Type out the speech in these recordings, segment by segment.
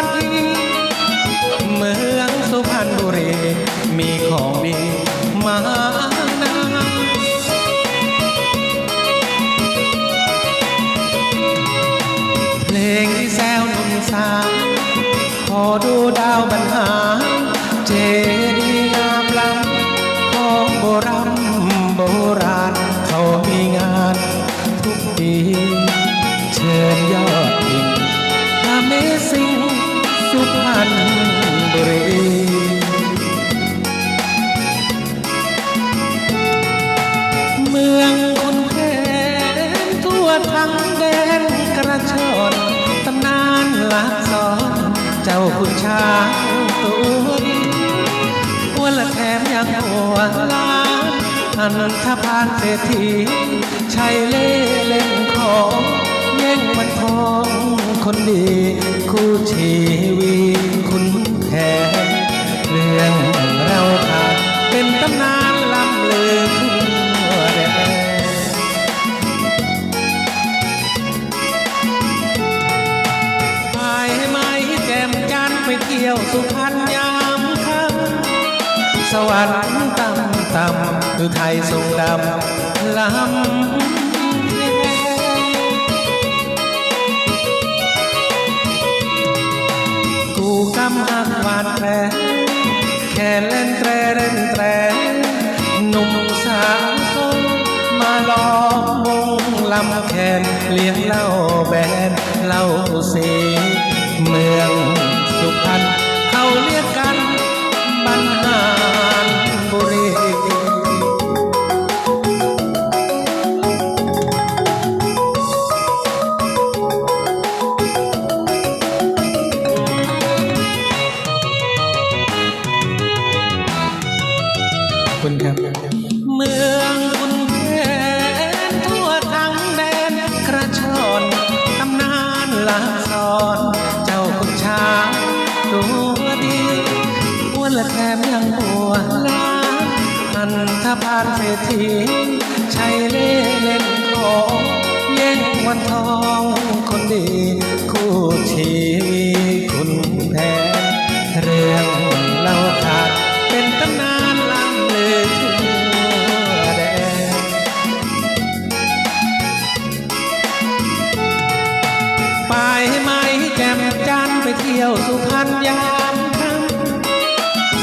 tarde ชนตำนานลักสอนเจ้าคุณช้างตัวดีอ้วนและแถมยังหัวล้านอันทพานเศรษฐีใช้เล่เล่นของแย่งมันทองคนดี คู่ชีวีคุณแทนเรื่องเราทานเป็นตำนานล้ำลือ เที่ยวสุพรรณยามค่ำสวรรค์ต่ำต่ำคือไทยทรงดำลำกูกำหักหวานแผลแค่เล่นแตรเล่นแตรหนุ่มสาวสนมาล้อมวงลำแคนเลี้ยงเหล้าแบนเหล้าสีเมือ และแถมยังบัวล้านอันทพานเศรษฐีใช้เล่เล่นของแย่งวันทองคนดี คู่ชีวีคุณแทนเรื่องเล่าขาดเป็นตำนานล้ำลือทั่วแดนไปไหมแก้มจันทร์ไปเที่ยวสุพรรณยาม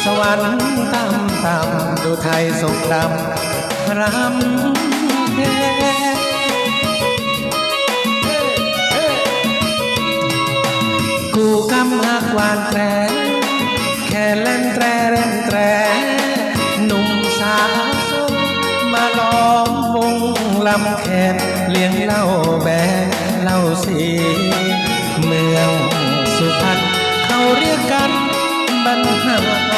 สวรรค์ตำตำดูไทยสงดำรำแพกูกำหักหวานแตรแค่เล่นแตรเล่นแตรหนุ่มสาวสนมาล้อมวงลำแคนเลี้ยงเหล้าแบนเหล้าสีเมืองสุพรรณเขาเรียกกันบรรหาร